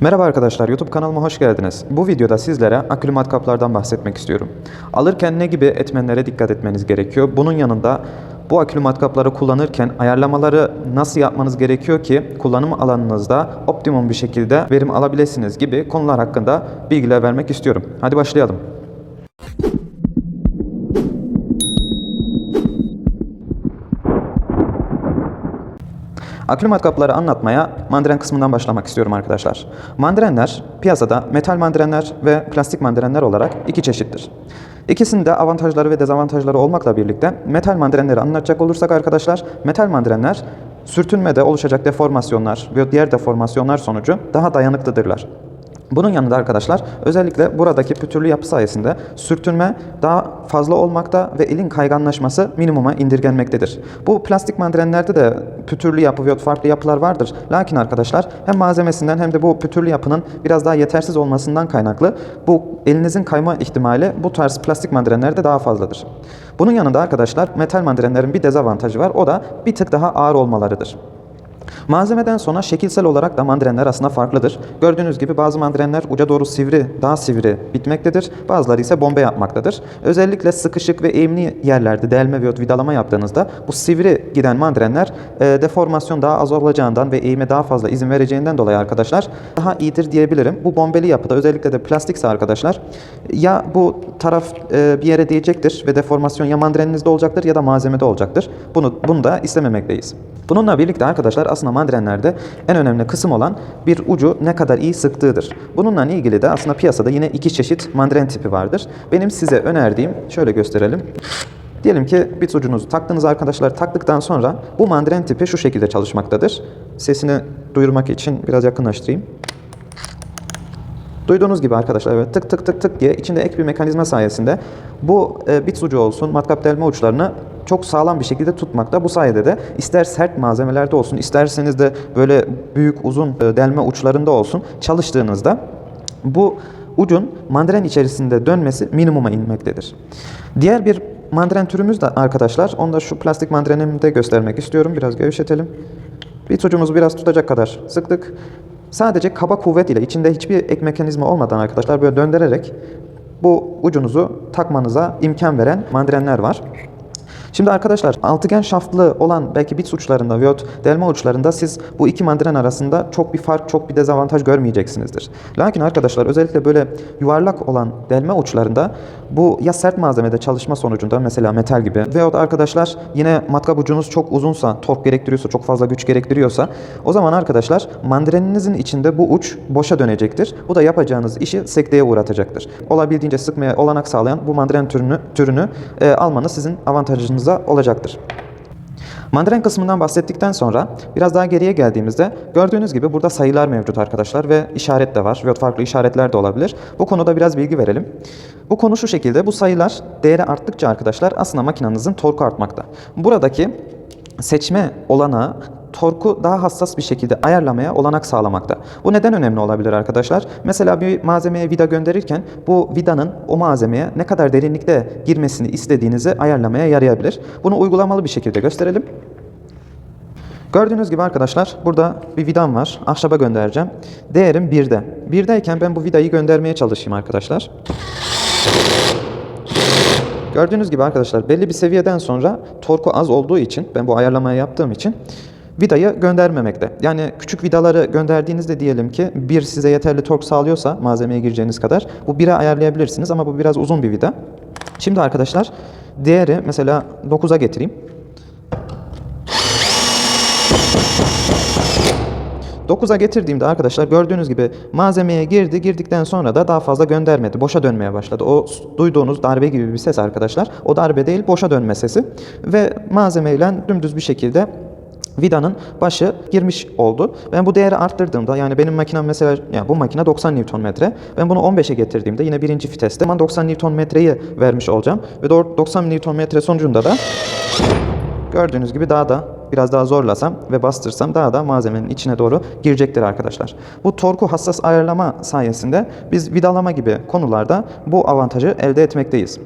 Merhaba arkadaşlar, YouTube kanalıma hoş geldiniz. Bu videoda sizlere akülü matkaplardan bahsetmek istiyorum. Alırken ne gibi etmenlere dikkat etmeniz gerekiyor? Bunun yanında bu akülü matkapları kullanırken ayarlamaları nasıl yapmanız gerekiyor ki kullanım alanınızda optimum bir şekilde verim alabilirsiniz gibi konular hakkında bilgiler vermek istiyorum. Hadi başlayalım. Akülü matkapları anlatmaya mandren kısmından başlamak istiyorum arkadaşlar. Mandrenler piyasada metal mandrenler ve plastik mandrenler olarak iki çeşittir. İkisinin de avantajları ve dezavantajları olmakla birlikte metal mandrenleri anlatacak olursak arkadaşlar, metal mandrenler sürtünmede oluşacak deformasyonlar ve diğer deformasyonlar sonucu daha dayanıklıdırlar. Bunun yanında arkadaşlar özellikle buradaki pütürlü yapı sayesinde sürtünme daha fazla olmakta ve elin kayganlaşması minimuma indirgenmektedir. Bu plastik mandrenlerde de pütürlü yapı ve farklı yapılar vardır. Lakin arkadaşlar hem malzemesinden hem de bu pütürlü yapının biraz daha yetersiz olmasından kaynaklı bu elinizin kayma ihtimali bu tarz plastik mandrenlerde daha fazladır. Bunun yanında arkadaşlar metal mandrenlerin bir dezavantajı var. O da bir tık daha ağır olmalarıdır. Malzemeden sonra şekilsel olarak da mandrenler aslında farklıdır. Gördüğünüz gibi bazı mandrenler uca doğru sivri, daha sivri bitmektedir. Bazıları ise bombe yapmaktadır. Özellikle sıkışık ve eğimli yerlerde delme ve vidalama yaptığınızda bu sivri giden mandrenler e, deformasyon daha az olacağından ve eğime daha fazla izin vereceğinden dolayı arkadaşlar daha iyidir diyebilirim. Bu bombeli yapıda özellikle de plastikse arkadaşlar ya bu taraf e, bir yere değecektir ve deformasyon ya mandreninizde olacaktır ya da malzemede olacaktır. Bunu, bunu da istememekteyiz. Bununla birlikte arkadaşlar aslında mandrenlerde en önemli kısım olan bir ucu ne kadar iyi sıktığıdır. Bununla ilgili de aslında piyasada yine iki çeşit mandren tipi vardır. Benim size önerdiğim şöyle gösterelim. Diyelim ki bit ucunuzu taktınız arkadaşlar. Taktıktan sonra bu mandren tipi şu şekilde çalışmaktadır. Sesini duyurmak için biraz yakınlaştırayım. Duyduğunuz gibi arkadaşlar evet tık tık tık tık diye içinde ek bir mekanizma sayesinde bu e, bit ucu olsun matkap delme uçlarını çok sağlam bir şekilde tutmakta. Bu sayede de ister sert malzemelerde olsun isterseniz de böyle büyük uzun e, delme uçlarında olsun çalıştığınızda bu ucun mandren içerisinde dönmesi minimuma inmektedir. Diğer bir mandren türümüz de arkadaşlar onu da şu plastik mandrenimde göstermek istiyorum. Biraz gevşetelim. Bit ucumuzu biraz tutacak kadar sıktık. Sadece kaba kuvvet ile içinde hiçbir ek mekanizma olmadan arkadaşlar böyle döndürerek bu ucunuzu takmanıza imkan veren mandrenler var. Şimdi arkadaşlar altıgen şaftlı olan belki bit uçlarında veyahut delme uçlarında siz bu iki mandren arasında çok bir fark, çok bir dezavantaj görmeyeceksinizdir. Lakin arkadaşlar özellikle böyle yuvarlak olan delme uçlarında bu ya sert malzemede çalışma sonucunda mesela metal gibi veyahut arkadaşlar yine matkap ucunuz çok uzunsa, tork gerektiriyorsa, çok fazla güç gerektiriyorsa o zaman arkadaşlar mandreninizin içinde bu uç boşa dönecektir. Bu da yapacağınız işi sekteye uğratacaktır. Olabildiğince sıkmaya olanak sağlayan bu mandren türünü, türünü e, almanız sizin avantajınıza olacaktır. Mandren kısmından bahsettikten sonra biraz daha geriye geldiğimizde gördüğünüz gibi burada sayılar mevcut arkadaşlar ve işaret de var ve farklı işaretler de olabilir. Bu konuda biraz bilgi verelim. Bu konu şu şekilde bu sayılar değeri arttıkça arkadaşlar aslında makinenizin torku artmakta. Buradaki seçme olanağı torku daha hassas bir şekilde ayarlamaya olanak sağlamakta. Bu neden önemli olabilir arkadaşlar? Mesela bir malzemeye vida gönderirken bu vidanın o malzemeye ne kadar derinlikte girmesini istediğinizi ayarlamaya yarayabilir. Bunu uygulamalı bir şekilde gösterelim. Gördüğünüz gibi arkadaşlar burada bir vidam var. Ahşaba göndereceğim. Değerim 1'de. 1'deyken ben bu vidayı göndermeye çalışayım arkadaşlar. Gördüğünüz gibi arkadaşlar belli bir seviyeden sonra torku az olduğu için ben bu ayarlamayı yaptığım için vidayı göndermemekte. Yani küçük vidaları gönderdiğinizde diyelim ki bir size yeterli tork sağlıyorsa malzemeye gireceğiniz kadar bu 1'e ayarlayabilirsiniz ama bu biraz uzun bir vida. Şimdi arkadaşlar değeri mesela 9'a getireyim. 9'a getirdiğimde arkadaşlar gördüğünüz gibi malzemeye girdi. Girdikten sonra da daha fazla göndermedi. Boşa dönmeye başladı. O duyduğunuz darbe gibi bir ses arkadaşlar. O darbe değil boşa dönme sesi. Ve malzemeyle dümdüz bir şekilde vidanın başı girmiş oldu. Ben bu değeri arttırdığımda yani benim makinem mesela yani bu makine 90 Nm. Ben bunu 15'e getirdiğimde yine birinci viteste ben 90 Nm'yi vermiş olacağım. Ve 90 Nm sonucunda da gördüğünüz gibi daha da biraz daha zorlasam ve bastırsam daha da malzemenin içine doğru girecektir arkadaşlar. Bu torku hassas ayarlama sayesinde biz vidalama gibi konularda bu avantajı elde etmekteyiz.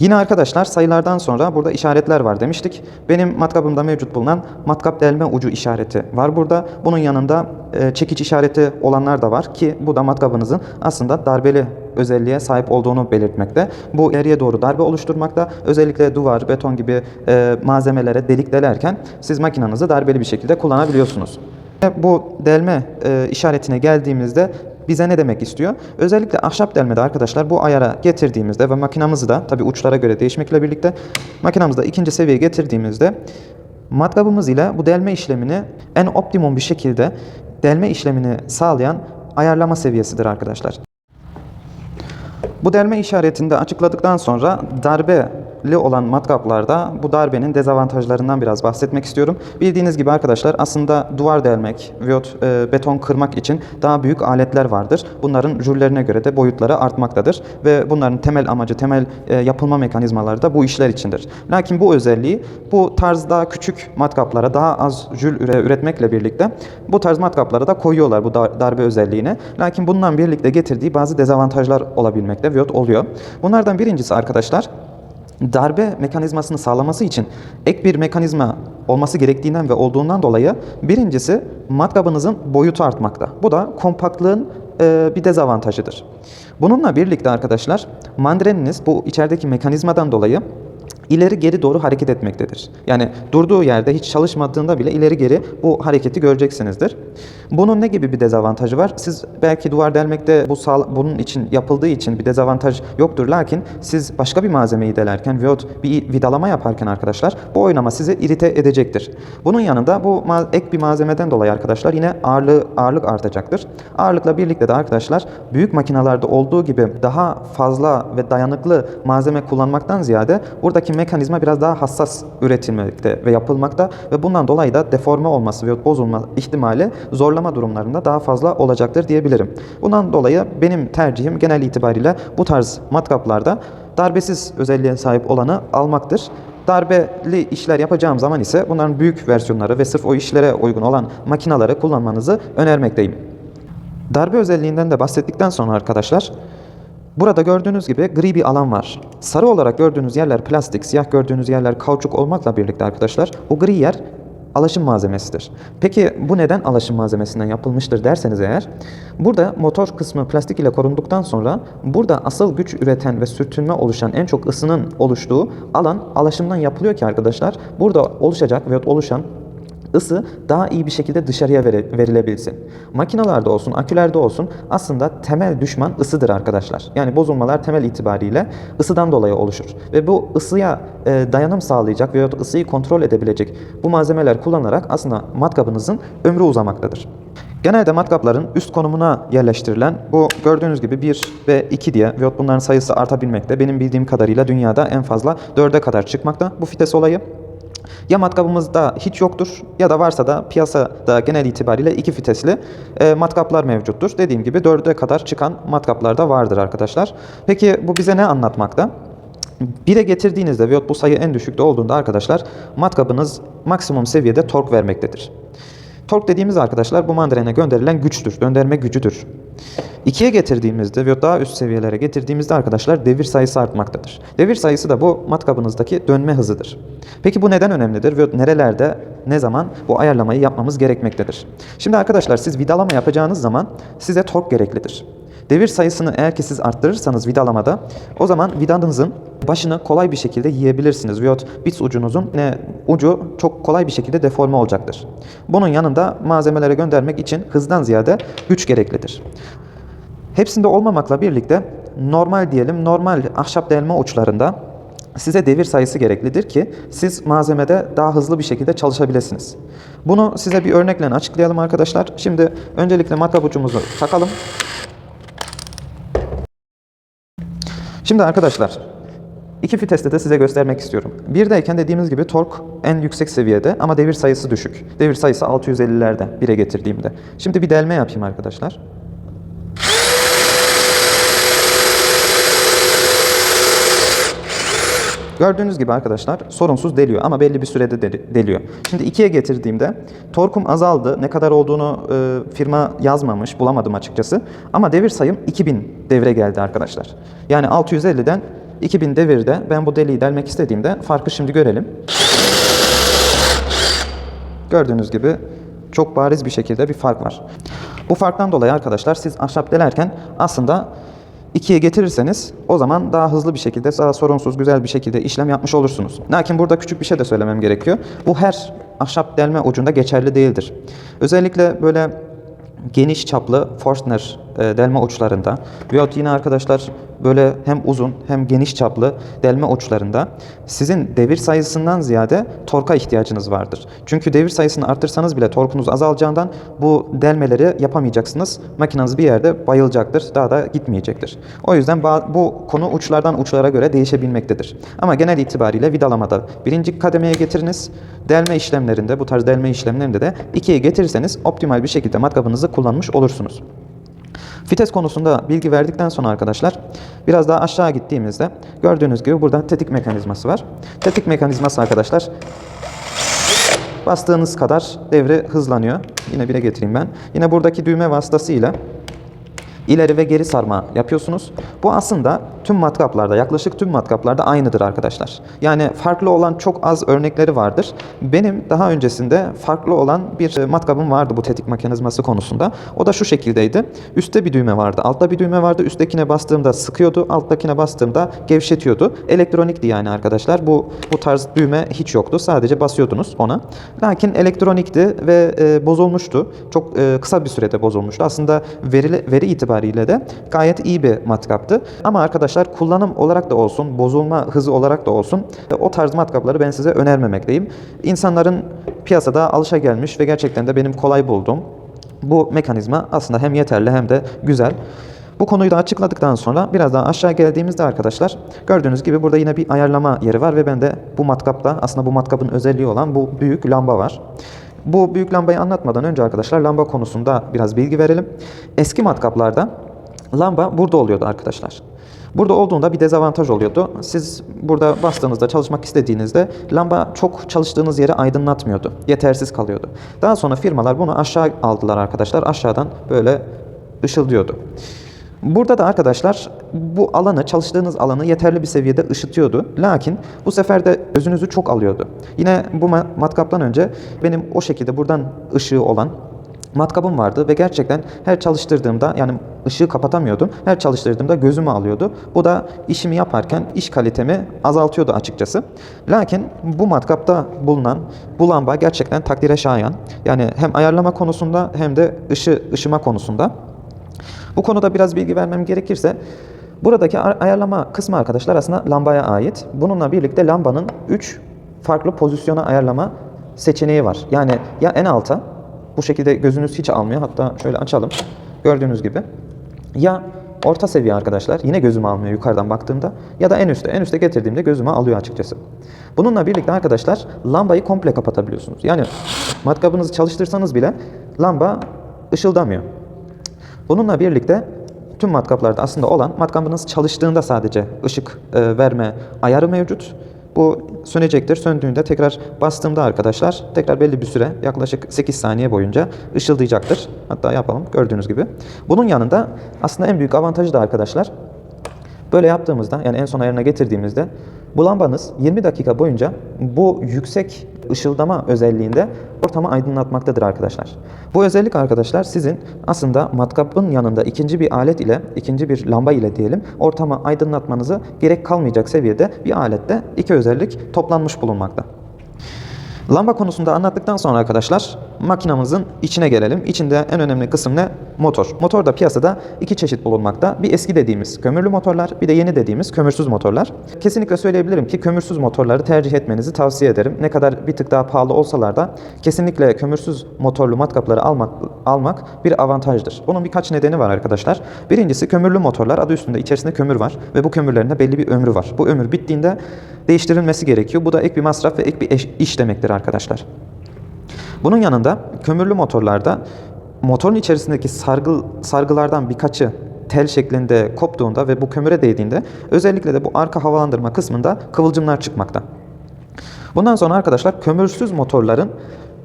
Yine arkadaşlar sayılardan sonra burada işaretler var demiştik. Benim matkabımda mevcut bulunan matkap delme ucu işareti var burada. Bunun yanında e, çekiç işareti olanlar da var ki bu da matkabınızın aslında darbeli özelliğe sahip olduğunu belirtmekte. Bu ileriye doğru darbe oluşturmakta. Özellikle duvar, beton gibi e, malzemelere delik delerken siz makinanızı darbeli bir şekilde kullanabiliyorsunuz. Bu delme e, işaretine geldiğimizde bize ne demek istiyor? Özellikle ahşap delmede arkadaşlar bu ayara getirdiğimizde ve makinamızı da tabi uçlara göre değişmekle birlikte makinamızı da ikinci seviyeye getirdiğimizde matkabımız ile bu delme işlemini en optimum bir şekilde delme işlemini sağlayan ayarlama seviyesidir arkadaşlar. Bu delme işaretinde açıkladıktan sonra darbeli olan matkaplarda bu darbenin dezavantajlarından biraz bahsetmek istiyorum. Bildiğiniz gibi arkadaşlar aslında duvar delmek veyahut e, beton kırmak için daha büyük aletler vardır. Bunların jüllerine göre de boyutları artmaktadır ve bunların temel amacı, temel e, yapılma mekanizmaları da bu işler içindir. Lakin bu özelliği bu tarz daha küçük matkaplara daha az jül üre- üretmekle birlikte bu tarz matkaplara da koyuyorlar bu dar- darbe özelliğini. Lakin bundan birlikte getirdiği bazı dezavantajlar olabilmekte veyahut oluyor. Bunlardan birincisi arkadaşlar darbe mekanizmasını sağlaması için ek bir mekanizma olması gerektiğinden ve olduğundan dolayı birincisi matkabınızın boyutu artmakta. Bu da kompaktlığın e, bir dezavantajıdır. Bununla birlikte arkadaşlar mandreniniz bu içerideki mekanizmadan dolayı ileri geri doğru hareket etmektedir. Yani durduğu yerde hiç çalışmadığında bile ileri geri bu hareketi göreceksinizdir. Bunun ne gibi bir dezavantajı var? Siz belki duvar delmekte bu bunun için yapıldığı için bir dezavantaj yoktur. Lakin siz başka bir malzemeyi delerken veyahut bir vidalama yaparken arkadaşlar bu oynama sizi irite edecektir. Bunun yanında bu ek bir malzemeden dolayı arkadaşlar yine ağırlığı, ağırlık artacaktır. Ağırlıkla birlikte de arkadaşlar büyük makinalarda olduğu gibi daha fazla ve dayanıklı malzeme kullanmaktan ziyade buradaki mekanizma biraz daha hassas üretilmekte ve yapılmakta ve bundan dolayı da deforme olması ve bozulma ihtimali zorlama durumlarında daha fazla olacaktır diyebilirim. Bundan dolayı benim tercihim genel itibariyle bu tarz matkaplarda darbesiz özelliğe sahip olanı almaktır. Darbeli işler yapacağım zaman ise bunların büyük versiyonları ve sırf o işlere uygun olan makinaları kullanmanızı önermekteyim. Darbe özelliğinden de bahsettikten sonra arkadaşlar Burada gördüğünüz gibi gri bir alan var. Sarı olarak gördüğünüz yerler plastik, siyah gördüğünüz yerler kauçuk olmakla birlikte arkadaşlar o gri yer alaşım malzemesidir. Peki bu neden alaşım malzemesinden yapılmıştır derseniz eğer burada motor kısmı plastik ile korunduktan sonra burada asıl güç üreten ve sürtünme oluşan en çok ısının oluştuğu alan alaşımdan yapılıyor ki arkadaşlar burada oluşacak ve oluşan ısı daha iyi bir şekilde dışarıya verilebilsin. Makinalarda olsun, akülerde olsun aslında temel düşman ısıdır arkadaşlar. Yani bozulmalar temel itibariyle ısıdan dolayı oluşur. Ve bu ısıya e, dayanım sağlayacak veya ısıyı kontrol edebilecek bu malzemeler kullanarak aslında matkabınızın ömrü uzamaktadır. Genelde matkapların üst konumuna yerleştirilen bu gördüğünüz gibi 1 ve 2 diye veyahut bunların sayısı artabilmekte. Benim bildiğim kadarıyla dünyada en fazla 4'e kadar çıkmakta bu fites olayı. Ya matkabımızda hiç yoktur ya da varsa da piyasada genel itibariyle iki fitesli e, matkaplar mevcuttur. Dediğim gibi 4'e kadar çıkan matkaplar da vardır arkadaşlar. Peki bu bize ne anlatmakta? 1'e getirdiğinizde veyahut bu sayı en düşükte olduğunda arkadaşlar matkabınız maksimum seviyede tork vermektedir. Tork dediğimiz arkadaşlar bu mandalina gönderilen güçtür, döndürme gücüdür. 2'ye getirdiğimizde ve daha üst seviyelere getirdiğimizde arkadaşlar devir sayısı artmaktadır. Devir sayısı da bu matkabınızdaki dönme hızıdır. Peki bu neden önemlidir ve nerelerde ne zaman bu ayarlamayı yapmamız gerekmektedir? Şimdi arkadaşlar siz vidalama yapacağınız zaman size tork gereklidir. Devir sayısını eğer ki siz arttırırsanız vidalamada o zaman vidanızın başını kolay bir şekilde yiyebilirsiniz. Veyahut bit ucunuzun ne ucu çok kolay bir şekilde deforme olacaktır. Bunun yanında malzemelere göndermek için hızdan ziyade güç gereklidir. Hepsinde olmamakla birlikte normal diyelim normal ahşap delme uçlarında size devir sayısı gereklidir ki siz malzemede daha hızlı bir şekilde çalışabilirsiniz. Bunu size bir örnekle açıklayalım arkadaşlar. Şimdi öncelikle matkap ucumuzu takalım. Şimdi arkadaşlar iki viteste de size göstermek istiyorum. Birdeyken dediğimiz gibi tork en yüksek seviyede ama devir sayısı düşük. Devir sayısı 650'lerde 1'e getirdiğimde. Şimdi bir delme yapayım arkadaşlar. Gördüğünüz gibi arkadaşlar sorunsuz deliyor ama belli bir sürede deli- deliyor. Şimdi ikiye getirdiğimde torkum azaldı. Ne kadar olduğunu e, firma yazmamış, bulamadım açıkçası. Ama devir sayım 2000 devre geldi arkadaşlar. Yani 650'den 2000 devirde ben bu deliği delmek istediğimde farkı şimdi görelim. Gördüğünüz gibi çok bariz bir şekilde bir fark var. Bu farktan dolayı arkadaşlar siz ahşap delerken aslında ikiye getirirseniz o zaman daha hızlı bir şekilde, daha sorunsuz, güzel bir şekilde işlem yapmış olursunuz. Lakin burada küçük bir şey de söylemem gerekiyor. Bu her ahşap delme ucunda geçerli değildir. Özellikle böyle geniş çaplı Forstner delme uçlarında veyahut yine arkadaşlar böyle hem uzun hem geniş çaplı delme uçlarında sizin devir sayısından ziyade torka ihtiyacınız vardır. Çünkü devir sayısını arttırsanız bile torkunuz azalacağından bu delmeleri yapamayacaksınız. Makineniz bir yerde bayılacaktır. Daha da gitmeyecektir. O yüzden bu konu uçlardan uçlara göre değişebilmektedir. Ama genel itibariyle vidalamada birinci kademeye getiriniz. Delme işlemlerinde bu tarz delme işlemlerinde de ikiye getirirseniz optimal bir şekilde matkabınızı kullanmış olursunuz. Vites konusunda bilgi verdikten sonra arkadaşlar biraz daha aşağı gittiğimizde gördüğünüz gibi burada tetik mekanizması var. Tetik mekanizması arkadaşlar bastığınız kadar devre hızlanıyor. Yine bire getireyim ben. Yine buradaki düğme vasıtasıyla ileri ve geri sarma yapıyorsunuz. Bu aslında tüm matkaplarda, yaklaşık tüm matkaplarda aynıdır arkadaşlar. Yani farklı olan çok az örnekleri vardır. Benim daha öncesinde farklı olan bir e, matkabım vardı bu tetik mekanizması konusunda. O da şu şekildeydi. Üstte bir düğme vardı, altta bir düğme vardı. Üsttekine bastığımda sıkıyordu, alttakine bastığımda gevşetiyordu. Elektronikti yani arkadaşlar. Bu bu tarz düğme hiç yoktu. Sadece basıyordunuz ona. Lakin elektronikti ve e, bozulmuştu. Çok e, kısa bir sürede bozulmuştu. Aslında veri, veri itibariyle de gayet iyi bir matkaptı. Ama arkadaşlar kullanım olarak da olsun, bozulma hızı olarak da olsun e, o tarz matkapları ben size önermemekteyim. İnsanların piyasada alışa gelmiş ve gerçekten de benim kolay bulduğum bu mekanizma aslında hem yeterli hem de güzel. Bu konuyu da açıkladıktan sonra biraz daha aşağı geldiğimizde arkadaşlar gördüğünüz gibi burada yine bir ayarlama yeri var ve bende bu matkapta aslında bu matkapın özelliği olan bu büyük lamba var. Bu büyük lambayı anlatmadan önce arkadaşlar lamba konusunda biraz bilgi verelim. Eski matkaplarda lamba burada oluyordu arkadaşlar. Burada olduğunda bir dezavantaj oluyordu. Siz burada bastığınızda çalışmak istediğinizde lamba çok çalıştığınız yeri aydınlatmıyordu. Yetersiz kalıyordu. Daha sonra firmalar bunu aşağı aldılar arkadaşlar. Aşağıdan böyle ışıldıyordu. Burada da arkadaşlar bu alanı, çalıştığınız alanı yeterli bir seviyede ışıtıyordu. Lakin bu sefer de gözünüzü çok alıyordu. Yine bu ma- matkaptan önce benim o şekilde buradan ışığı olan matkabım vardı ve gerçekten her çalıştırdığımda yani ışığı kapatamıyordum. Her çalıştırdığımda gözümü alıyordu. Bu da işimi yaparken iş kalitemi azaltıyordu açıkçası. Lakin bu matkapta bulunan bu lamba gerçekten takdire şayan. Yani hem ayarlama konusunda hem de ışı ışıma konusunda. Bu konuda biraz bilgi vermem gerekirse buradaki ay- ayarlama kısmı arkadaşlar aslında lambaya ait. Bununla birlikte lambanın 3 farklı pozisyona ayarlama seçeneği var. Yani ya en alta bu şekilde gözünüz hiç almıyor. Hatta şöyle açalım. Gördüğünüz gibi. Ya orta seviye arkadaşlar. Yine gözümü almıyor yukarıdan baktığımda. Ya da en üstte. En üstte getirdiğimde gözümü alıyor açıkçası. Bununla birlikte arkadaşlar lambayı komple kapatabiliyorsunuz. Yani matkabınızı çalıştırsanız bile lamba ışıldamıyor. Bununla birlikte tüm matkaplarda aslında olan matkabınız çalıştığında sadece ışık e, verme ayarı mevcut. Bu sönecektir. Söndüğünde tekrar bastığımda arkadaşlar tekrar belli bir süre yaklaşık 8 saniye boyunca ışıldayacaktır. Hatta yapalım gördüğünüz gibi. Bunun yanında aslında en büyük avantajı da arkadaşlar Böyle yaptığımızda yani en son ayarına getirdiğimizde bu lambanız 20 dakika boyunca bu yüksek ışıldama özelliğinde ortamı aydınlatmaktadır arkadaşlar. Bu özellik arkadaşlar sizin aslında matkapın yanında ikinci bir alet ile, ikinci bir lamba ile diyelim ortamı aydınlatmanızı gerek kalmayacak seviyede bir alette iki özellik toplanmış bulunmakta. Lamba konusunda anlattıktan sonra arkadaşlar makinamızın içine gelelim. İçinde en önemli kısım ne? Motor. Motor da piyasada iki çeşit bulunmakta. Bir eski dediğimiz kömürlü motorlar, bir de yeni dediğimiz kömürsüz motorlar. Kesinlikle söyleyebilirim ki kömürsüz motorları tercih etmenizi tavsiye ederim. Ne kadar bir tık daha pahalı olsalar da kesinlikle kömürsüz motorlu matkapları almak almak bir avantajdır. Bunun birkaç nedeni var arkadaşlar. Birincisi kömürlü motorlar adı üstünde içerisinde kömür var ve bu kömürlerin de belli bir ömrü var. Bu ömür bittiğinde değiştirilmesi gerekiyor. Bu da ek bir masraf ve ek bir iş demektir arkadaşlar. Bunun yanında kömürlü motorlarda motorun içerisindeki sargı, sargılardan birkaçı tel şeklinde koptuğunda ve bu kömüre değdiğinde özellikle de bu arka havalandırma kısmında kıvılcımlar çıkmakta. Bundan sonra arkadaşlar kömürsüz motorların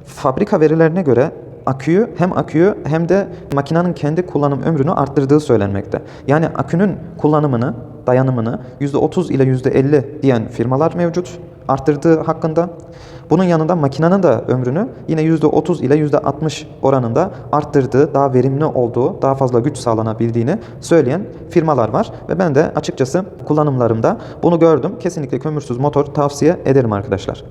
fabrika verilerine göre aküyü hem aküyü hem de makinenin kendi kullanım ömrünü arttırdığı söylenmekte. Yani akünün kullanımını dayanımını %30 ile %50 diyen firmalar mevcut arttırdığı hakkında. Bunun yanında makinenin de ömrünü yine %30 ile %60 oranında arttırdığı, daha verimli olduğu, daha fazla güç sağlanabildiğini söyleyen firmalar var. Ve ben de açıkçası kullanımlarımda bunu gördüm. Kesinlikle kömürsüz motor tavsiye ederim arkadaşlar.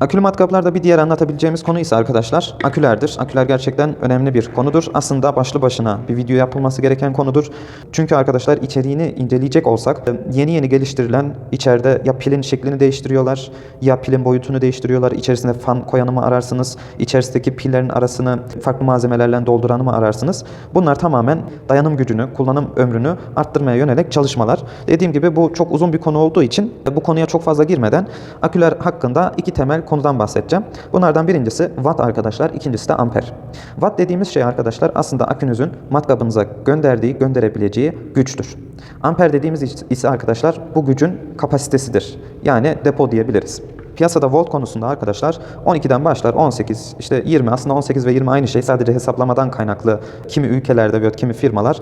Akülü matkaplarda bir diğer anlatabileceğimiz konu ise arkadaşlar akülerdir. Aküler gerçekten önemli bir konudur. Aslında başlı başına bir video yapılması gereken konudur. Çünkü arkadaşlar içeriğini inceleyecek olsak yeni yeni geliştirilen içeride ya pilin şeklini değiştiriyorlar ya pilin boyutunu değiştiriyorlar. İçerisine fan koyanı mı ararsınız? İçerisindeki pillerin arasını farklı malzemelerle dolduranı mı ararsınız? Bunlar tamamen dayanım gücünü, kullanım ömrünü arttırmaya yönelik çalışmalar. Dediğim gibi bu çok uzun bir konu olduğu için bu konuya çok fazla girmeden aküler hakkında iki temel konudan bahsedeceğim. Bunlardan birincisi watt arkadaşlar, ikincisi de amper. Watt dediğimiz şey arkadaşlar aslında akünüzün matkabınıza gönderdiği, gönderebileceği güçtür. Amper dediğimiz ise arkadaşlar bu gücün kapasitesidir. Yani depo diyebiliriz. Piyasada volt konusunda arkadaşlar 12'den başlar 18 işte 20 aslında 18 ve 20 aynı şey sadece hesaplamadan kaynaklı kimi ülkelerde veya kimi firmalar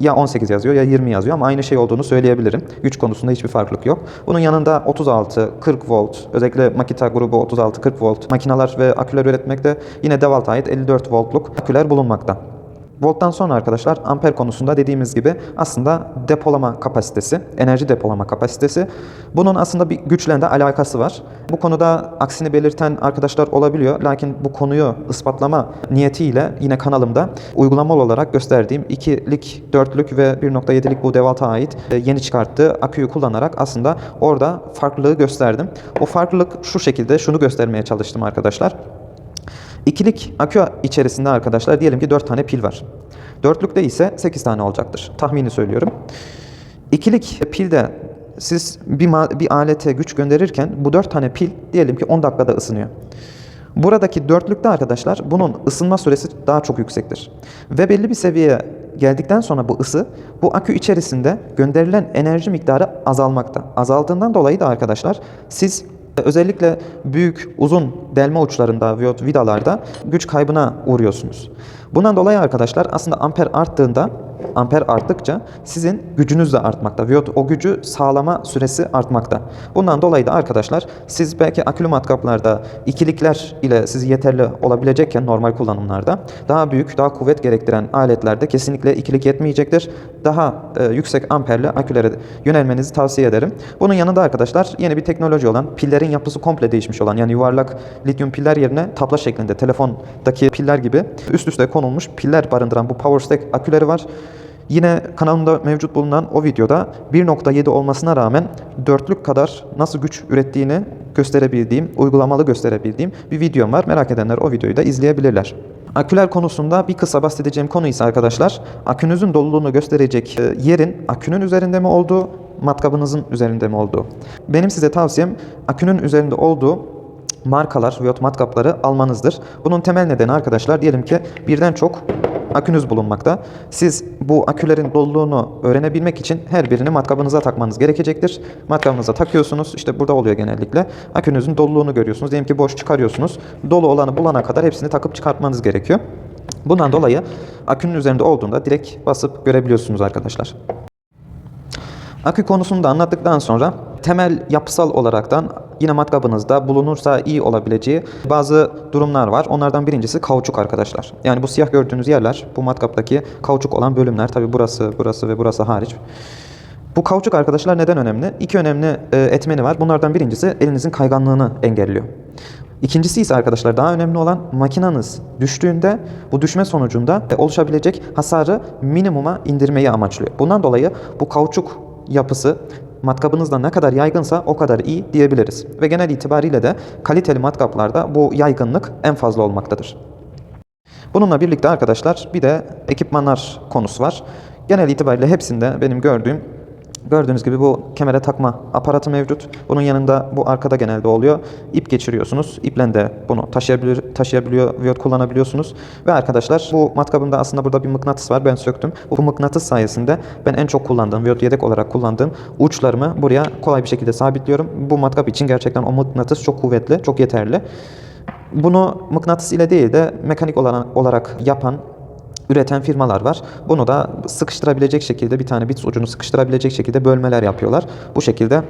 ya 18 yazıyor ya 20 yazıyor ama aynı şey olduğunu söyleyebilirim. Güç konusunda hiçbir farklılık yok. Bunun yanında 36, 40 volt özellikle Makita grubu 36-40 volt makineler ve aküler üretmekte yine DeWalt'a ait 54 voltluk aküler bulunmakta. Volttan sonra arkadaşlar amper konusunda dediğimiz gibi aslında depolama kapasitesi, enerji depolama kapasitesi. Bunun aslında bir güçle de alakası var. Bu konuda aksini belirten arkadaşlar olabiliyor. Lakin bu konuyu ispatlama niyetiyle yine kanalımda uygulamalı olarak gösterdiğim 2'lik, 4'lük ve 1.7'lik bu DeWalt'a ait e, yeni çıkarttığı aküyü kullanarak aslında orada farklılığı gösterdim. O farklılık şu şekilde şunu göstermeye çalıştım arkadaşlar. İkilik akü içerisinde arkadaşlar diyelim ki 4 tane pil var. Dörtlükte ise 8 tane olacaktır. Tahmini söylüyorum. İkilik pilde siz bir, bir alete güç gönderirken bu 4 tane pil diyelim ki 10 dakikada ısınıyor. Buradaki dörtlükte arkadaşlar bunun ısınma süresi daha çok yüksektir. Ve belli bir seviyeye geldikten sonra bu ısı bu akü içerisinde gönderilen enerji miktarı azalmakta. Azaldığından dolayı da arkadaşlar siz Özellikle büyük uzun delme uçlarında vidalarda güç kaybına uğruyorsunuz. Bundan dolayı arkadaşlar aslında amper arttığında amper arttıkça sizin gücünüz de artmakta veyahut o gücü sağlama süresi artmakta. Bundan dolayı da arkadaşlar siz belki akülü matkaplarda ikilikler ile siz yeterli olabilecekken normal kullanımlarda daha büyük, daha kuvvet gerektiren aletlerde kesinlikle ikilik yetmeyecektir. Daha e, yüksek amperli akülere yönelmenizi tavsiye ederim. Bunun yanında arkadaşlar yeni bir teknoloji olan pillerin yapısı komple değişmiş olan yani yuvarlak lityum piller yerine tabla şeklinde telefondaki piller gibi üst üste konulmuş piller barındıran bu PowerStack aküleri var. Yine kanalımda mevcut bulunan o videoda 1.7 olmasına rağmen dörtlük kadar nasıl güç ürettiğini gösterebildiğim, uygulamalı gösterebildiğim bir videom var. Merak edenler o videoyu da izleyebilirler. Aküler konusunda bir kısa bahsedeceğim konu ise arkadaşlar akünüzün doluluğunu gösterecek e, yerin akünün üzerinde mi olduğu, matkabınızın üzerinde mi olduğu. Benim size tavsiyem akünün üzerinde olduğu markalar veyahut matkapları almanızdır. Bunun temel nedeni arkadaşlar diyelim ki birden çok akünüz bulunmakta. Siz bu akülerin doluluğunu öğrenebilmek için her birini matkabınıza takmanız gerekecektir. Matkabınıza takıyorsunuz. İşte burada oluyor genellikle. Akünüzün doluluğunu görüyorsunuz. Diyelim ki boş çıkarıyorsunuz. Dolu olanı bulana kadar hepsini takıp çıkartmanız gerekiyor. Bundan dolayı akünün üzerinde olduğunda direkt basıp görebiliyorsunuz arkadaşlar. Akü konusunu da anlattıktan sonra temel yapısal olaraktan yine matkabınızda bulunursa iyi olabileceği bazı durumlar var. Onlardan birincisi kauçuk arkadaşlar. Yani bu siyah gördüğünüz yerler bu matkaptaki kauçuk olan bölümler. Tabi burası, burası ve burası hariç. Bu kauçuk arkadaşlar neden önemli? İki önemli e, etmeni var. Bunlardan birincisi elinizin kayganlığını engelliyor. İkincisi ise arkadaşlar daha önemli olan makinanız düştüğünde bu düşme sonucunda e, oluşabilecek hasarı minimuma indirmeyi amaçlıyor. Bundan dolayı bu kauçuk yapısı matkabınızda ne kadar yaygınsa o kadar iyi diyebiliriz. Ve genel itibariyle de kaliteli matkaplarda bu yaygınlık en fazla olmaktadır. Bununla birlikte arkadaşlar bir de ekipmanlar konusu var. Genel itibariyle hepsinde benim gördüğüm Gördüğünüz gibi bu kemere takma aparatı mevcut. Bunun yanında bu arkada genelde oluyor. İp geçiriyorsunuz. İple de bunu taşıyabiliyor, taşıyabiliyor ve kullanabiliyorsunuz. Ve arkadaşlar bu matkabımda aslında burada bir mıknatıs var. Ben söktüm. Bu mıknatıs sayesinde ben en çok kullandığım ve yedek olarak kullandığım uçlarımı buraya kolay bir şekilde sabitliyorum. Bu matkap için gerçekten o mıknatıs çok kuvvetli, çok yeterli. Bunu mıknatıs ile değil de mekanik olarak yapan üreten firmalar var. Bunu da sıkıştırabilecek şekilde bir tane bits ucunu sıkıştırabilecek şekilde bölmeler yapıyorlar. Bu şekilde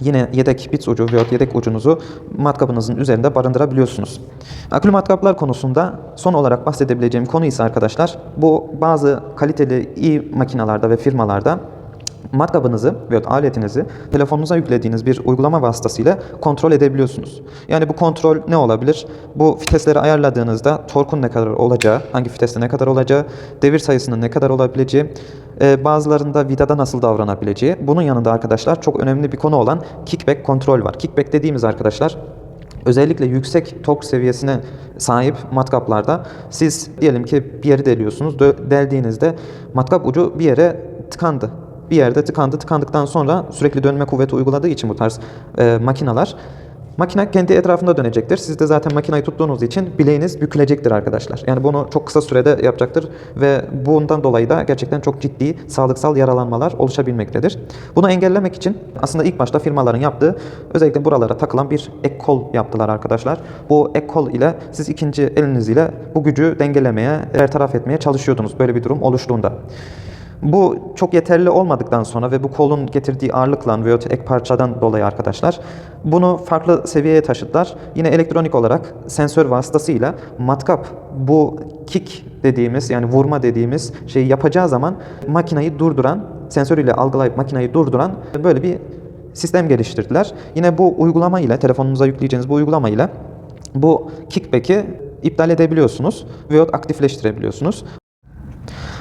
yine yedek bits ucu veya yedek ucunuzu matkabınızın üzerinde barındırabiliyorsunuz. Akülü matkaplar konusunda son olarak bahsedebileceğim konu ise arkadaşlar bu bazı kaliteli iyi makinalarda ve firmalarda matkabınızı veya aletinizi telefonunuza yüklediğiniz bir uygulama vasıtasıyla kontrol edebiliyorsunuz. Yani bu kontrol ne olabilir? Bu vitesleri ayarladığınızda torkun ne kadar olacağı, hangi viteste ne kadar olacağı, devir sayısının ne kadar olabileceği, e, bazılarında vidada nasıl davranabileceği. Bunun yanında arkadaşlar çok önemli bir konu olan kickback kontrol var. Kickback dediğimiz arkadaşlar Özellikle yüksek tork seviyesine sahip matkaplarda siz diyelim ki bir yeri deliyorsunuz. Deldiğinizde matkap ucu bir yere tıkandı. Bir yerde tıkandı. Tıkandıktan sonra sürekli dönme kuvveti uyguladığı için bu tarz e, makineler Makine kendi etrafında dönecektir. Siz de zaten makineyi tuttuğunuz için bileğiniz bükülecektir arkadaşlar. Yani bunu çok kısa sürede yapacaktır ve bundan dolayı da gerçekten çok ciddi sağlıksal yaralanmalar oluşabilmektedir. Bunu engellemek için aslında ilk başta firmaların yaptığı özellikle buralara takılan bir ek kol yaptılar arkadaşlar. Bu ek kol ile siz ikinci eliniz ile bu gücü dengelemeye, bertaraf etmeye çalışıyordunuz böyle bir durum oluştuğunda. Bu çok yeterli olmadıktan sonra ve bu kolun getirdiği ağırlıkla veya ek parçadan dolayı arkadaşlar bunu farklı seviyeye taşıdılar. Yine elektronik olarak sensör vasıtasıyla matkap bu kick dediğimiz yani vurma dediğimiz şeyi yapacağı zaman makineyi durduran, sensör ile algılayıp makineyi durduran böyle bir sistem geliştirdiler. Yine bu uygulama ile telefonunuza yükleyeceğiniz bu uygulama ile bu kickback'i iptal edebiliyorsunuz veya aktifleştirebiliyorsunuz.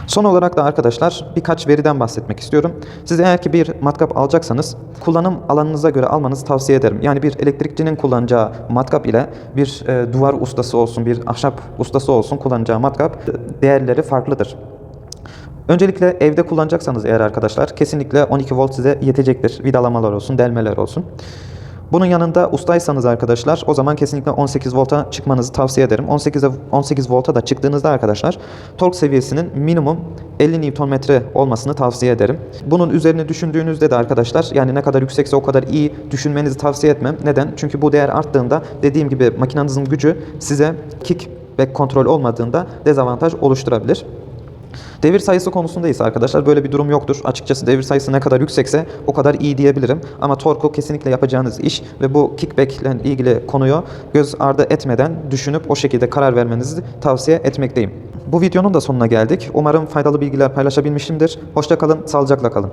Son olarak da arkadaşlar birkaç veriden bahsetmek istiyorum. Siz eğer ki bir matkap alacaksanız kullanım alanınıza göre almanızı tavsiye ederim. Yani bir elektrikçinin kullanacağı matkap ile bir e, duvar ustası olsun, bir ahşap ustası olsun kullanacağı matkap e, değerleri farklıdır. Öncelikle evde kullanacaksanız eğer arkadaşlar kesinlikle 12 volt size yetecektir. Vidalamalar olsun, delmeler olsun. Bunun yanında ustaysanız arkadaşlar o zaman kesinlikle 18 volta çıkmanızı tavsiye ederim. 18 18 volta da çıktığınızda arkadaşlar tork seviyesinin minimum 50 Nm olmasını tavsiye ederim. Bunun üzerine düşündüğünüzde de arkadaşlar yani ne kadar yüksekse o kadar iyi düşünmenizi tavsiye etmem. Neden? Çünkü bu değer arttığında dediğim gibi makinenizin gücü size kickback kontrol olmadığında dezavantaj oluşturabilir. Devir sayısı konusunda ise arkadaşlar böyle bir durum yoktur. Açıkçası devir sayısı ne kadar yüksekse o kadar iyi diyebilirim. Ama torku kesinlikle yapacağınız iş ve bu kickback ile ilgili konuyu göz ardı etmeden düşünüp o şekilde karar vermenizi tavsiye etmekteyim. Bu videonun da sonuna geldik. Umarım faydalı bilgiler paylaşabilmişimdir. Hoşça kalın, sağlıcakla kalın.